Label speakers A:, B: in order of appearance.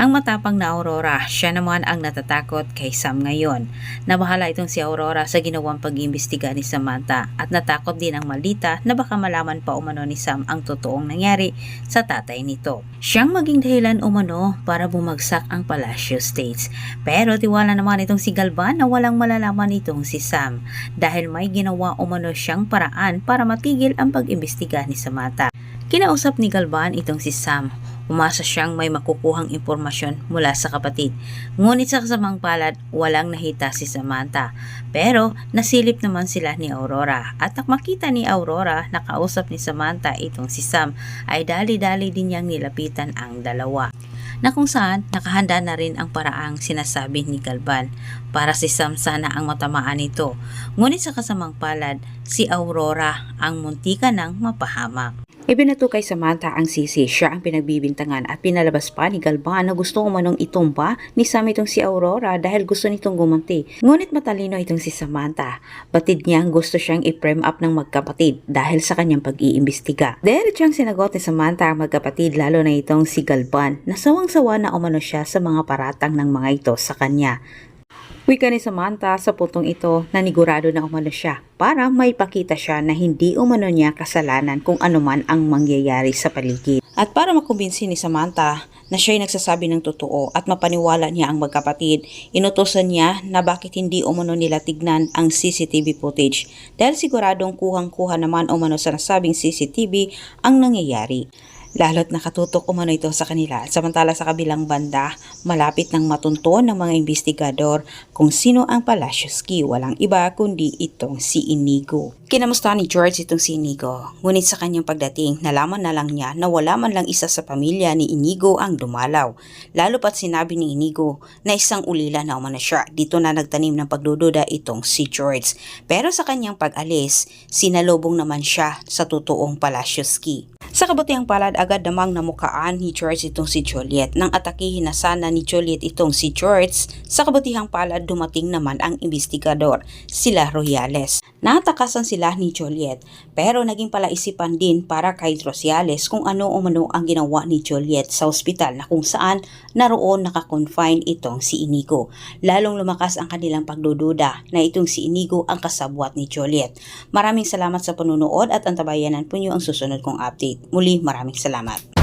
A: Ang matapang na Aurora, siya naman ang natatakot kay Sam ngayon. Nabahala itong si Aurora sa ginawang pag-iimbestiga ni Samantha at natakot din ang Maldita na baka malaman pa umano ni Sam ang totoong nangyari sa tatay nito. Siyang maging dahilan umano para bumagsak ang Palacio States. Pero tiwala naman itong si Galvan na walang malalaman itong si Sam dahil may ginawa umano siyang paraan para matigil ang pag-imbestiga ni Samantha. Kinausap ni Galvan itong si Sam Umasa siyang may makukuhang impormasyon mula sa kapatid. Ngunit sa kasamang palad, walang nahita si Samantha. Pero nasilip naman sila ni Aurora. At makita ni Aurora na kausap ni Samantha itong si Sam, ay dali-dali din niyang nilapitan ang dalawa na kung saan nakahanda na rin ang paraang sinasabi ni Galvan para si Sam sana ang matamaan nito. Ngunit sa kasamang palad, si Aurora ang muntika ng mapahamak. Ibinato kay Samantha ang sisi, siya ang pinagbibintangan at pinalabas pa ni Galvan na gusto umanong itumba ni Sam itong si Aurora dahil gusto nitong gumanti. Ngunit matalino itong si Samantha. Batid niyang gusto siyang i-prem up ng magkapatid dahil sa kanyang pag-iimbestiga. Diretsang sinagot ni Samantha ang magkapatid lalo na itong si Galvan na sawang-sawa na umano siya sa mga paratang ng mga ito sa kanya. Wika ni Samantha sa putong ito na nigurado na umano siya para may pakita siya na hindi umano niya kasalanan kung anuman ang mangyayari sa paligid. At para makumbinsi ni Samantha na siya'y nagsasabi ng totoo at mapaniwala niya ang magkapatid, inutosan niya na bakit hindi umano nila tignan ang CCTV footage dahil siguradong kuhang-kuha naman umano sa nasabing CCTV ang nangyayari. Lalo't nakatutok umano ito sa kanila. Samantala sa kabilang banda, malapit ng matunton ng mga investigador kung sino ang Palacios-Ski. Walang iba kundi itong si Inigo. Kinamusta ni George itong si Inigo. Ngunit sa kanyang pagdating, nalaman na lang niya na wala man lang isa sa pamilya ni Inigo ang dumalaw. Lalo pat sinabi ni Inigo na isang ulila na umano siya. Dito na nagtanim ng pagdududa itong si George. Pero sa kanyang pag-alis, sinalubong naman siya sa totoong Palacios-Ski. Sa kabutihang palad, agad namang namukaan ni George itong si Juliet. Nang atakihin na sana ni Juliet itong si George, sa kabutihang palad dumating naman ang investigador, sila Royales. Natakasan sila ni Juliet, pero naging palaisipan din para kay Rosiales kung ano umano ang ginawa ni Juliet sa ospital na kung saan naroon nakakonfine itong si Inigo. Lalong lumakas ang kanilang pagdududa na itong si Inigo ang kasabwat ni Juliet. Maraming salamat sa panunood at antabayanan po niyo ang susunod kong update. Muli maraming salamat.